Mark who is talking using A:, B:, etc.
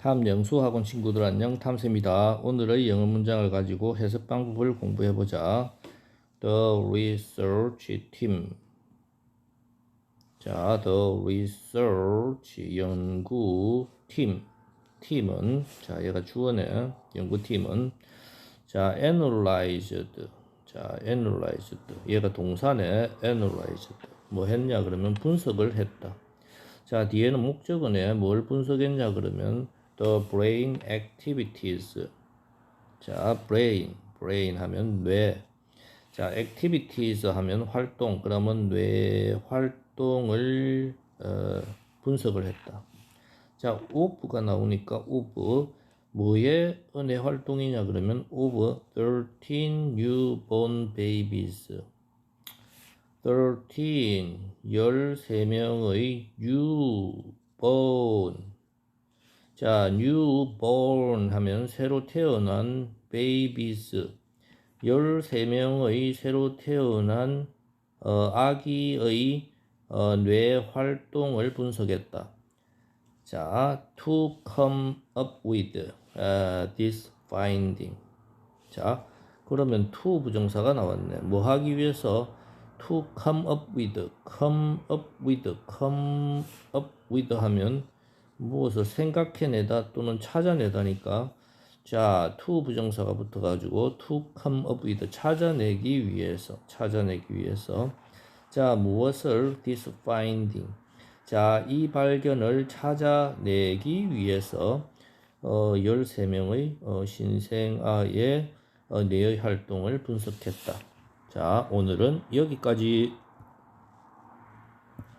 A: 탐 영수학원 친구들 안녕 탐쌤이다. 오늘의 영어 문장을 가지고 해석 방법을 공부해 보자. The research team. 자, the research 연구 팀. 팀은 자, 얘가 주어네. 연구팀은 자, analyzed. 자, analyzed. 얘가 동사네. analyzed. 뭐 했냐 그러면 분석을 했다. 자, 뒤에는 목적어네. 뭘 분석했냐 그러면 the brain activities. 자, brain, brain 하면 뇌. 자, activities 하면 활동. 그러면 뇌 활동을 어, 분석을 했다. 자, of가 나오니까 of 뭐의 뇌 활동이냐 그러면 of 13 newborn babies. 13 13명의 newborn 자 newborn 하면 새로 태어난 babies 13명의 새로 태어난 어, 아기의 어, 뇌 활동을 분석했다. 자, to come up with uh, this finding. 자, 그러면 to 부정사가 나왔네. 뭐 하기 위해서 to come up with, come up with, come up with 하면 무엇을 생각해내다 또는 찾아내다니까. 자, to 부정사가 붙어가지고 to come up with 찾아내기 위해서 찾아내기 위해서. 자, 무엇을 this finding? 자, 이 발견을 찾아내기 위해서 어, 13명의 어, 신생아의 어, 뇌의 활동을 분석했다. 자, 오늘은 여기까지